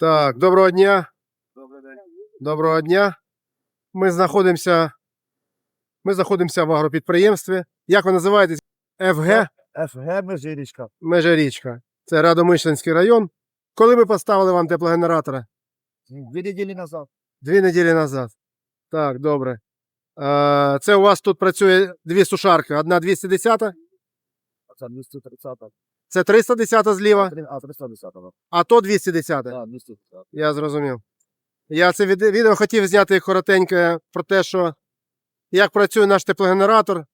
Так, доброго дня. Доброго дня. Ми знаходимося. Ми знаходимося в агропідприємстві. Як ви називаєтесь? ФГ ФГ Межирічка. Межирічка. Це Радомишльський район. Коли ми поставили вам теплогенератора? Дві неділі назад. Дві неділі назад. Так, добре. Це у вас тут працює дві сушарки. Одна 210, А це 230. Це 310 зліва, А, 310. а то 210. Так, 230. Я зрозумів. Я це від- відео хотів зняти коротеньке про те, що як працює наш теплогенератор.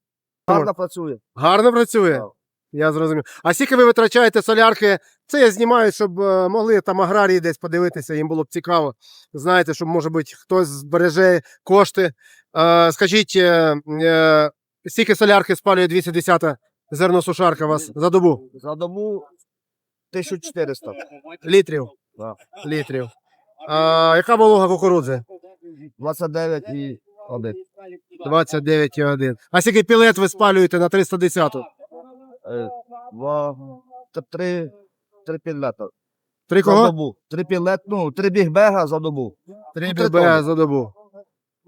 Гарно працює. Гарно працює. Так. Я зрозумів. А скільки ви витрачаєте солярки? Це я знімаю, щоб е, могли там аграрії десь подивитися, їм було б цікаво. Знаєте, щоб, може бути, хтось збереже кошти. Е, скажіть, е, е, скільки солярки спалює 210 зерносушарка у вас за добу? За добу 1400. Літрів. Так. Літрів. А, яка волога кукурудзи? 29 і 1. 29,1. А скільки пілет ви спалюєте на 310? Е, Два, та три, три пілета. Три За кого? добу. Три пілет, ну, три бігбега за добу. Три Ну, три ББ за добу.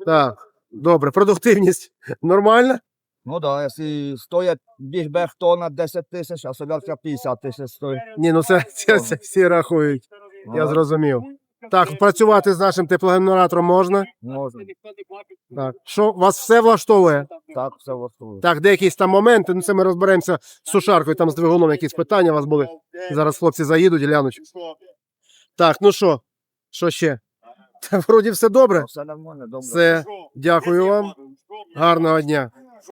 Так, добре. Продуктивність нормальна? Ну да, якщо стоять бігбег тонна 10 тисяч, а солярка 50 тисяч стоїть. Ні, ну це, це, це всі рахують. Я Ну, зрозумів. Так, працювати з нашим теплогенератором можна. Можна. Так. Що, вас все влаштовує? Так, все влаштує. Так, де якісь там моменти, ну це ми розберемося з сушаркою, там з двигуном якісь питання у вас були. Зараз хлопці заїдуть, глянуть. Так, ну що? Що ще? Та вроді все добре. Все нормально, добре. Все, дякую вам. Гарного дня.